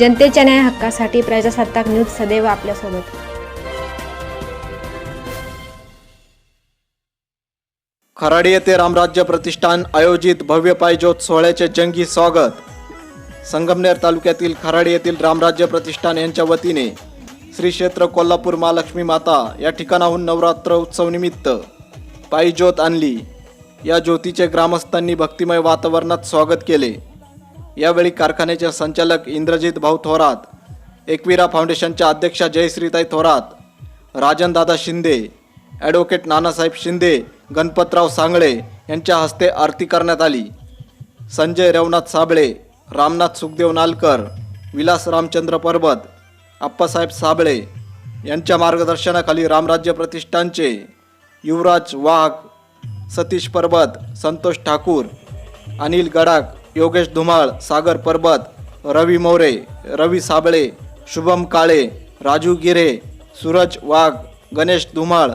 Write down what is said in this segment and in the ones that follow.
जनतेच्या न्याय हक्कासाठी प्रजासत्ताक न्यूज सदैव आपल्यासोबत. खराडी येथे रामराज्य प्रतिष्ठान आयोजित भव्य पायज्योत सोहळ्याचे जंगी स्वागत. संगमनेर तालुक्यातील खराडी येथील रामराज्य प्रतिष्ठान यांच्या वतीने श्री क्षेत्र कोल्हापूर महालक्ष्मी माता या ठिकाणाहून नवरात्र उत्सव निमित्त पायज्योत आणली. या ज्योतीचे ग्रामस्थांनी भक्तिमय वातावरणात स्वागत केले. यावेळी कारखान्याचे संचालक इंद्रजित भाऊ थोरात एकविरा फाउंडेशनच्या अध्यक्षा जयश्रीताई थोरात राजनदादा शिंदे ॲडव्होकेट नानासाहेब शिंदे गणपतराव सांगळे यांच्या हस्ते आरती करण्यात आली. संजय रवनाथ साबळे रामनाथ सुखदेव नालकर विलास रामचंद्र परबत आप्पासाहेब साबळे यांच्या मार्गदर्शनाखाली रामराज्य प्रतिष्ठानचे युवराज वाघ सतीश परबत संतोष ठाकूर अनिल गडाक योगेश धुमाळ सागर परबत रवी मोरे रवी साबळे शुभम काळे राजू गिरे सूरज वाघ गणेश धुमाळ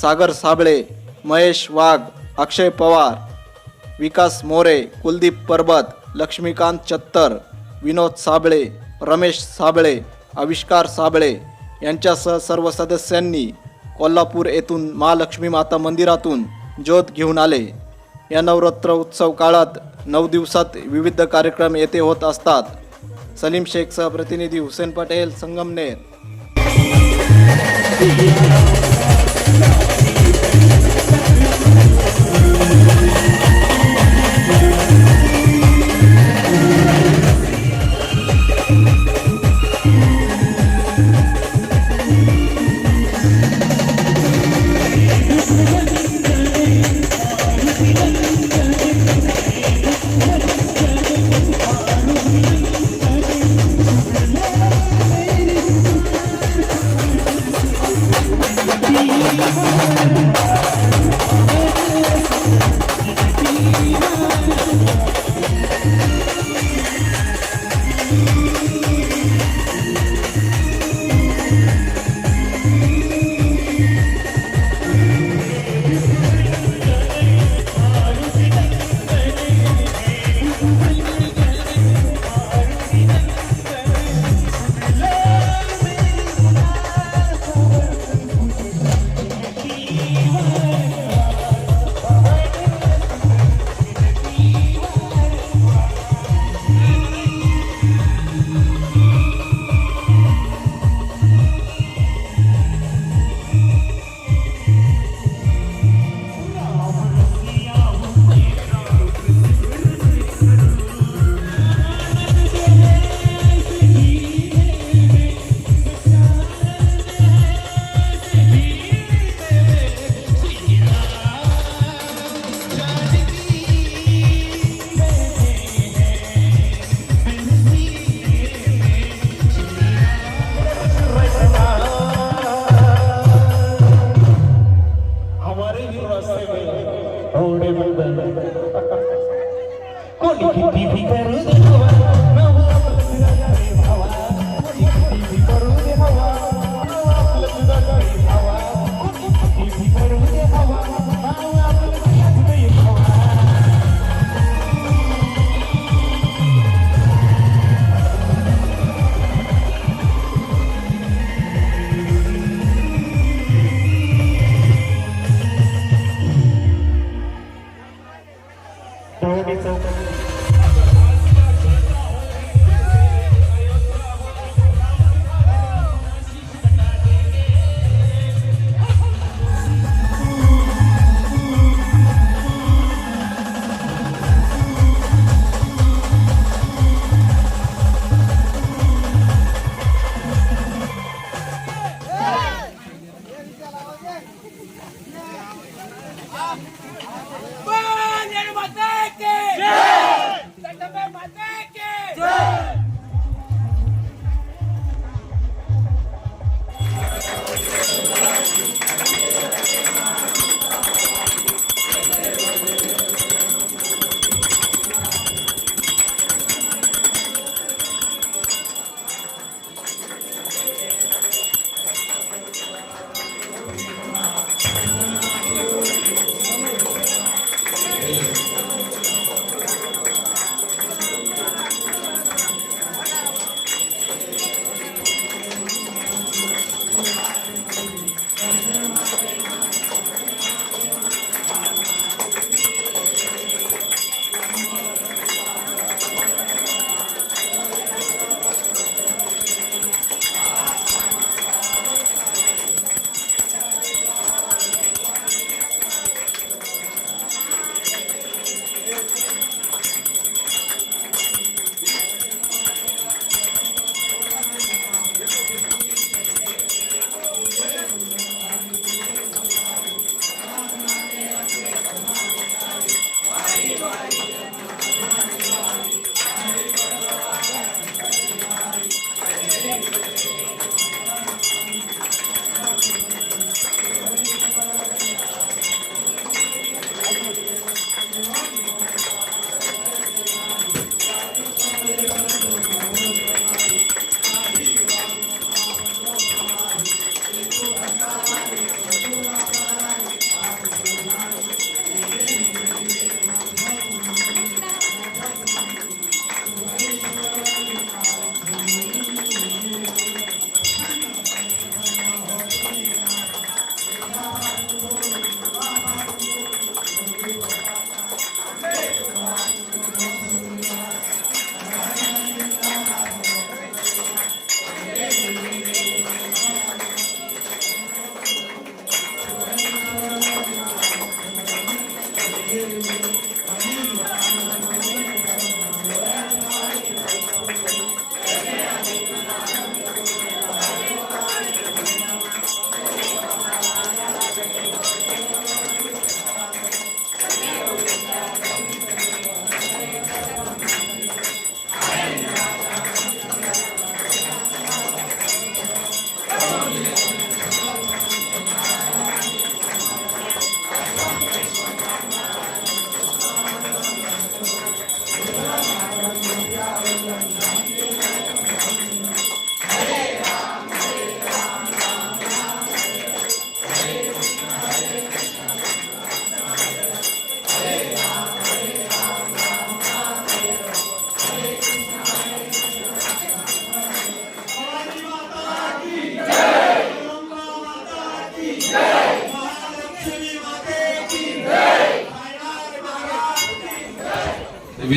सागर साबळे महेश वाघ अक्षय पवार विकास मोरे कुलदीप परबत लक्ष्मीकांत चत्तर विनोद साबळे रमेश साबळे आविष्कार साबळे यांच्यासह सर्व सदस्यांनी कोल्हापूर येथून महालक्ष्मी माता मंदिरातून ज्योत घेऊन आले. या नवरात्र उत्सव काळात नऊ दिवसात विविध कार्यक्रम येथे होत असतात. सलीम शेखचा प्रतिनिधी हुसेन पटेल संगमनेर.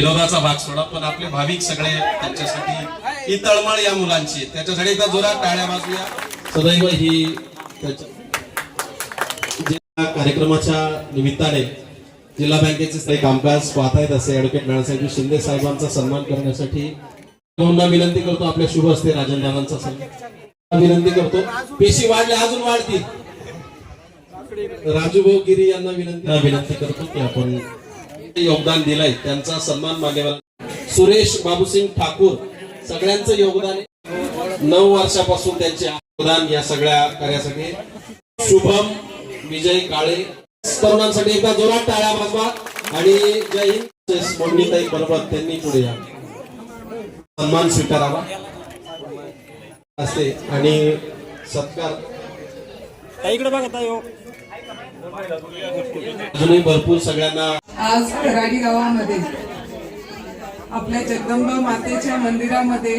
विनोदाचा भाग सोडा पण आपले भाविक सगळे त्यांच्यासाठी ही तळमळ या मुलांची त्याच्यासाठी एकदा जोरात टाळ्या वाजूया. सदैव ही त्याच्या- कार्यक्रमाच्या निमित्ताने जिल्हा बँकेचे काही कामकाज पाहतायत असे ऍडव्होकेट नानासाहेब शिंदे साहेबांचा सन्मान करण्यासाठी. विनंती करतो आपल्या शुभ हस्ते राजनदानांचा सन्मान. विनंती करतो. पेशी वाढल्या अजून वाढतील. राजू भाऊ गिरी यांना विनंती विनंती करतो की आपण योगदान दिलंय. त्यांचा सन्मान मान्यवर सुरेश बाबूसिंग ठाकूर सगळ्यांचं योगदान आहे. नऊ वर्षापासून त्यांचे योगदान या सगळ्या कार्यासाठी शुभम विजय काळे तरुणांसाठी एकदा जोरात टाळ्या वाजवा आणि जय हिंद. मोडणीताई बरोबर त्यांनी पुढे या. सन्मान स्वीकारावा. असते. आणि सत्कार. अजूनही भरपूर सगळ्यांना आज खराडी गावामध्ये आपल्या जगदंबा मातेच्या मंदिरामध्ये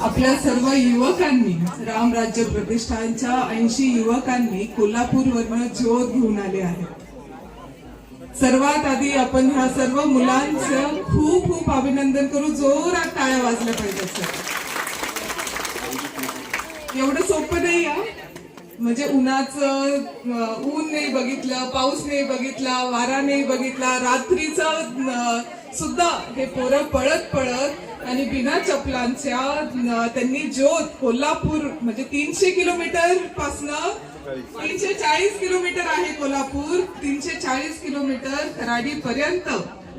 आपल्या सर्व युवकांनी राम राज्य प्रतिष्ठानच्या ऐंशी युवकांनी कोल्हापूरवरनं ज्योत घेऊन आले आहेत. सर्वात आधी आपण ह्या सर्व मुलांचं खूप खूप अभिनंदन करू. जोरात टाळ्या वाजल्या पाहिजे सर. एवढं सोपं नाही हा? म्हणजे उन्हाचं ऊन नाही बघितलं पाऊस नाही बघितला वारा नाही बघितला रात्रीचं सुद्धा हे पोरं पळत पळत आणि बिना चपलांच्या त्यांनी ज्योत कोल्हापूर म्हणजे तीनशे किलोमीटर पासनं तीनशे चाळीस किलोमीटर आहे कोल्हापूर तीनशे चाळीस किलोमीटर कराडी पर्यंत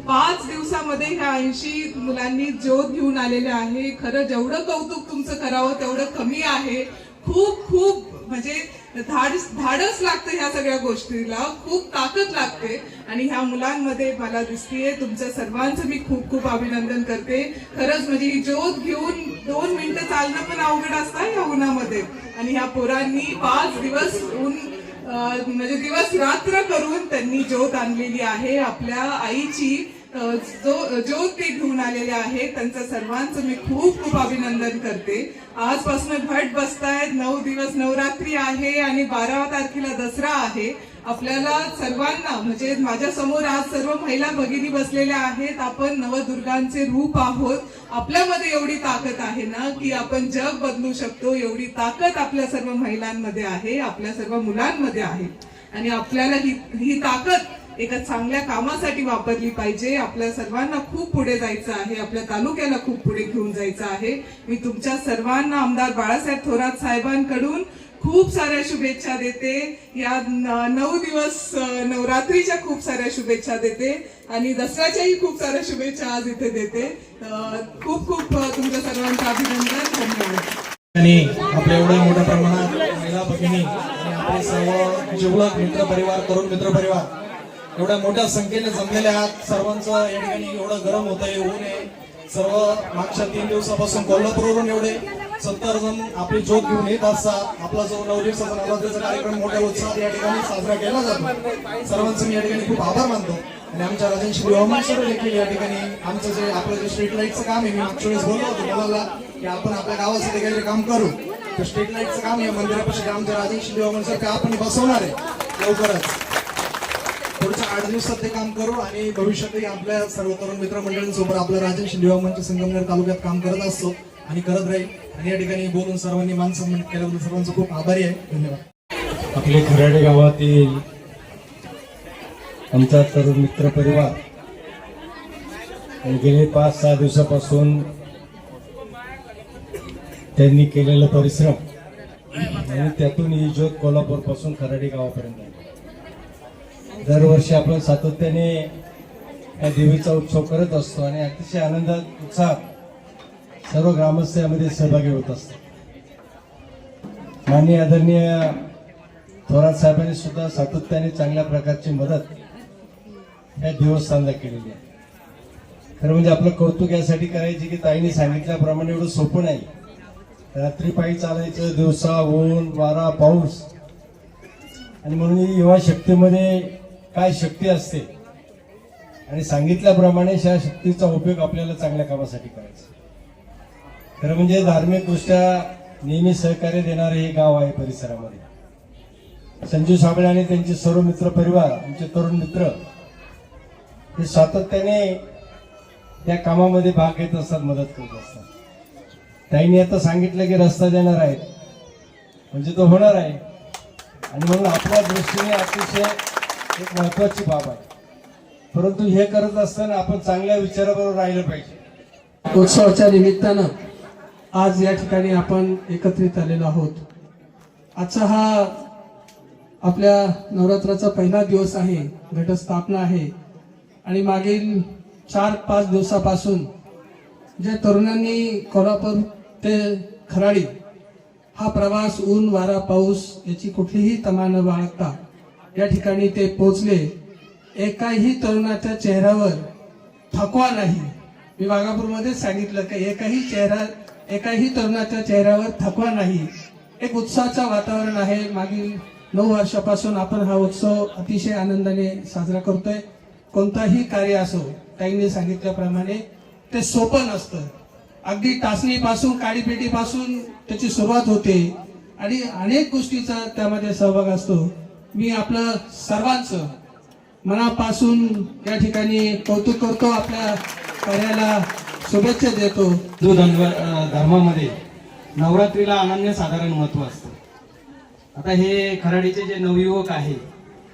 पाच दिवसामध्ये ह्या ऐंशी मुलांनी ज्योत घेऊन आलेले आहे. खरं जेवढं कौतुक तुमचं करावं तेवढं कमी आहे. खूप खूप म्हणजे धाड धाडस लागतं ह्या सगळ्या गोष्टीला खूप ताकद लागते. आणि ह्या मुलांमध्ये मला दिसतीये तुमच्या सर्वांचं मी खूप खूप अभिनंदन करते. खरंच म्हणजे ही ज्योत घेऊन दोन मिनिटं चालणं पण अवघड असतं या उन्हामध्ये. आणि ह्या पोरांनी पाच दिवस ऊन म्हणजे दिवस रात्र करून त्यांनी ज्योत आणलेली आहे आपल्या आईची. जो जो ते घेऊन आलेले आहेत त्यांचं सर्वांचं मी खूप खूप अभिनंदन करते. आजपासून घट बसतायत नऊ दिवस नवरात्री आहे आणि बारा तारखेला दसरा आहे. आपल्याला सर्वांना म्हणजे माझ्यासमोर आज सर्व महिला भगिनी बसलेल्या आहेत. आपण नवदुर्गांचे रूप आहोत. आपल्यामध्ये एवढी ताकद आहे ना की आपण जग बदलू शकतो. एवढी ताकद आपल्या सर्व महिलांमध्ये आहे आपल्या सर्व मुलांमध्ये आहे. आणि आपल्याला ही ही ताकद एका चांगल्या कामासाठी वापरली पाहिजे. आपल्या सर्वांना खूप पुढे जायचं आहे. आपल्या तालुक्याला खूप पुढे घेऊन जायचं आहे. मी तुमच्या सर्वांना आमदार बाळासाहेब थोरात साहेबांकडून खूप साऱ्या शुभेच्छा देते. या नऊ दिवस नवरात्रीच्या खूप साऱ्या शुभेच्छा देते. आणि दसऱ्याच्याही खूप साऱ्या शुभेच्छा आज इथे देते. खूप खूप तुमच्या सर्वांचं अभिनंदन. धन्यवाद. आणि आपल्या एवढ्या मोठ्या प्रमाणात महिला भगिनी आणि आपले सर्व जिवलक मित्र परिवार तरुण मित्र परिवार एवढ्या मोठ्या संख्येने जमलेले आहात. सर्वांचं या ठिकाणी एवढं गरम होत आहे ऊन आहे. सर्व मागच्या तीन दिवसापासून कोल्हापूरवरून एवढे सत्तर जण आपली ज्योत घेऊन येत असतात. आपला जो नऊ दिवसाचा नवरात्रीचा कार्यक्रम मोठ्या उत्साहात या ठिकाणी साजरा केला जातो. सर्वांचं मी या ठिकाणी खूप आभार मानतो. आणि आमच्या राजांशी श्री हवामान सर देखील या ठिकाणी आमचं जे आपलं जे स्ट्रीट लाईटचं काम आहे मी मागच्या वेळेस बोललो होतो मुलाला की आपण आपल्या गावासाठी काहीतरी काम करू. तर स्ट्रीट लाईटचं काम या मंदिरापाशी आमच्या राजन श्री सर ते आपण बसवणार आहे? लवकरच. आठ दिवसात ते काम करू आणि भविष्यातही आपल्या सर्व तरुण मित्रमंडळींसोबत आपला राजेश शिंदे संगमनेर तालुक्यात काम करत असतो आणि करत राहील. आणि या ठिकाणी बोलून सर्वांनी मान सन्मान केल्याबद्दल सर्वांचं खूप आभारी आहे. धन्यवाद. आपले खराडे गावातील आमचा तरुण मित्र परिवार आणि गेले पाच सहा दिवसापासून त्यांनी केलेला परिश्रम आणि त्यातून ही ज्योत कोल्हापूरपासून खराडी गावापर्यंत दरवर्षी आपण सातत्याने या देवीचा उत्सव करत असतो आणि अतिशय आनंदात उत्साहात सर्व ग्रामस्थ यामध्ये सहभागी होत असतात माननीय आदरणीय थोरात साहेबांनी सुद्धा सातत्याने चांगल्या प्रकारची मदत या देवस्थानला केलेली आहे. खरं म्हणजे आपलं कौतुक यासाठी करायचे की ताईने सांगितल्याप्रमाणे एवढं सोपं नाही. रात्री पायी चालायचं दिवसा ऊन वारा पाऊस. आणि म्हणून युवा शक्तीमध्ये काय शक्ती असते? आणि सांगितल्याप्रमाणे या शक्तीचा उपयोग आपल्याला चांगल्या कामासाठी करायचा. खरं म्हणजे धार्मिकदृष्ट्या नेहमी सहकार्य देणारे हे गाव आहे परिसरामध्ये. संजू साबळे आणि त्यांचे सर्व मित्र परिवार आमचे तरुण मित्र हे सातत्याने त्या कामामध्ये भाग घेत असतात मदत करत असतात. त्यांनी आता सांगितलं की रस्ता देणार आहेत. म्हणजे तो होणार आहे. आणि म्हणून आपल्या दृष्टीने अतिशय एक महत्वाची बाब आहे. परंतु हे करत असताना आपण चांगल्या विचाराबरोबर राहिलं पाहिजे. उत्सवाच्या निमित्तानं आज या ठिकाणी आपण एकत्रित आलेलो आहोत. आजचा हा आपल्या नवरात्राचा पहिला दिवस आहे घटस्थापना आहे. आणि मागील चार पाच दिवसापासून ज्या तरुणांनी कोल्हापूर ते खराडी हा प्रवास ऊन वारा पाऊस याची कुठलीही तमा न बाळगता या ठिकाणी ते पोचले एकाही तरुणाच्या चेहऱ्यावर थकवा नाही. मी वाघापूरमध्येच सांगितलं की एकाही चेहरा एकाही तरुणाच्या चेहऱ्यावर थकवा नाही. एक उत्साहाचं वातावरण आहे. मागील नऊ वर्षापासून आपण हा उत्सव अतिशय आनंदाने साजरा करतोय. कोणताही कार्य असो ताईंनी सांगितल्याप्रमाणे ते सोपं नसतं. अगदी टाचणीपासून काळीपेटीपासून त्याची सुरुवात होते. आणि अनेक गोष्टीचा त्यामध्ये सहभाग असतो. मी आपलं सर्वांचं मनापासून या ठिकाणी कौतुक करतो आपल्या कार्याला शुभेच्छा देतो. हिंदू धर्म धर्मामध्ये नवरात्रीला अनन्य साधारण महत्त्व असतं. आता हे खराडीचे जे नवयुवक आहे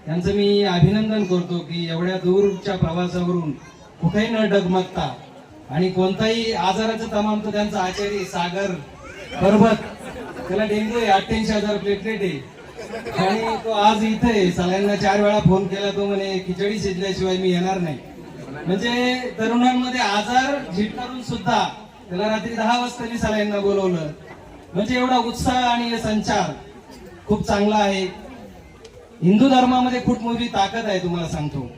त्यांचं मी अभिनंदन करतो की एवढ्या दूरच्या प्रवासावरून कुठेही न डगमगता आणि कोणताही आजाराचं तमाम तर त्यांचा आचारी सागर पर्वत त्याला डेंग्यू आहे अठ्ठ्याऐंशी हजार प्लेटलेट आहे. आणि तो आज इथे आहे. सगळ्यांना चार वेळा फोन केला तो म्हणे खिचडी शिजल्याशिवाय मी येणार नाही. म्हणजे तरुणांमध्ये आजार झिटकारून सुद्धा त्याला रात्री दहा वाजता मी सलाईंना बोलवलं. म्हणजे एवढा उत्साह आणि संचार खूप चांगला आहे. हिंदू धर्मामध्ये खूप मोठी ताकद आहे तुम्हाला सांगतो.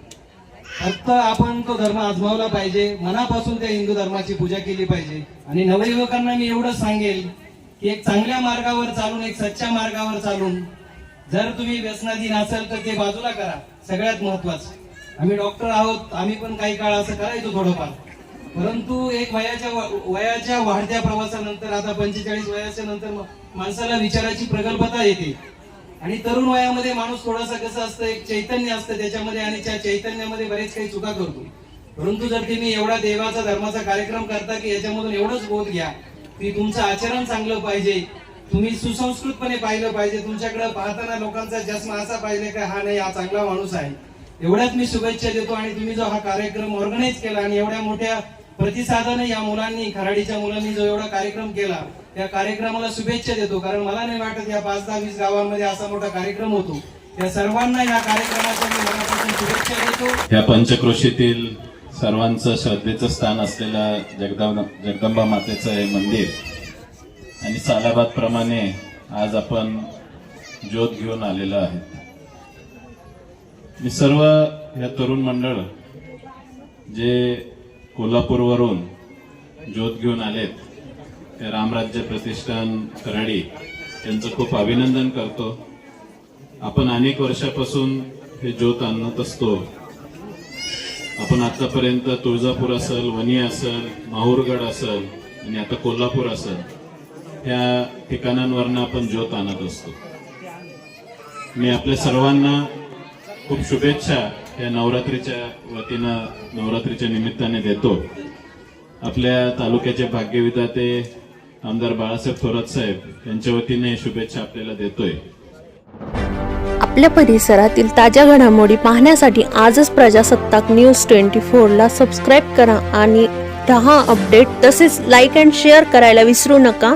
फक्त आपण तो धर्म आजमावला पाहिजे. मनापासून त्या हिंदू धर्माची पूजा केली पाहिजे. आणि नवयुवकांना मी एवढंच सांगेल की एक चांगल्या मार्गावर चालून एक सच्च्या मार्गावर चालून जर तुम्ही व्यसनाधीन असाल तर ते बाजूला करा. सगळ्यात महत्वाचं. आम्ही डॉक्टर आहोत आम्ही पण काही काळ असं करायचो थोडंफार. परंतु एक वयाच्या वयाच्या वाढत्या प्रवासानंतर आता पंचेचाळीस वयाच्या नंतर माणसाला विचाराची प्रगल्भता येते. आणि तरुण वयामध्ये माणूस थोडासा कसं असतं एक चैतन्य असतं त्याच्यामध्ये आणि त्या चैतन्यामध्ये बरेच काही चुका करतो. परंतु जर तुम्ही एवढा देवाचा धर्माचा कार्यक्रम करता की याच्यामधून एवढंच बोध घ्या की तुमचं आचरण चांगलं पाहिजे तुम्ही सुसंस्कृतपणे पाहिलं पाहिजे. तुमच्याकडे पाहताना लोकांचा जस्म असा पाहिजे का हा नाही हा चांगला माणूस आहे. एवढ्याच मी शुभेच्छा देतो आणि तुम्ही जो हा कार्यक्रम ऑर्गनाईज केला आणि एवढ्या मोठ्या प्रतिसादाने या मुलांनी खराडीच्या मुलांनी जो एवढा कार्यक्रम केला त्या कार्यक्रमाला शुभेच्छा देतो. कारण मला नाही वाटत या पाच दहा वीस गावांमध्ये असा मोठा कार्यक्रम होतो. त्या सर्वांना या कार्यक्रमाच्या मी मनापासून शुभेच्छा देतो. या पंचक्रोशीतील सर्वांचं श्रद्धेचं स्थान असलेलं जगदंबा जगदंबा मातेचं हे मंदिर आणि सालाबाद प्रमाणे आज आपण ज्योत घेऊन आलेलो आहे मी सर्व या तरुण मंडळ जे कोल्हापूरवरून ज्योत घेऊन आलेत ते रामराज्य प्रतिष्ठान कराडी यांचं खूप अभिनंदन करतो. आपण अनेक वर्षापासून हे ज्योत आणत असतो. आपण आतापर्यंत तुळजापूर असेल वणी असेल माहूरगड असेल आणि आता कोल्हापूर असेल. या ठिकाणांवरनं आपण ज्योत आणत असतो. मी आपल्या सर्वांना खूप शुभेच्छा या नवरात्रीच्या वतीनं नवरात्रीच्या निमित्ताने देतो. आपल्या तालुक्याचे भाग्यविधाते आमदार बाळासाहेब थोरात साहेब यांच्या वतीने शुभेच्छा आपल्याला देतोय. आपल्या परिसरातील ताज्या घडामोडी पाहण्यासाठी आजच प्रजासत्ताक न्यूज ट्वेंटी फोरला सबस्क्राईब करा आणि दहा अपडेट तसेच लाईक अँड शेअर करायला विसरू नका.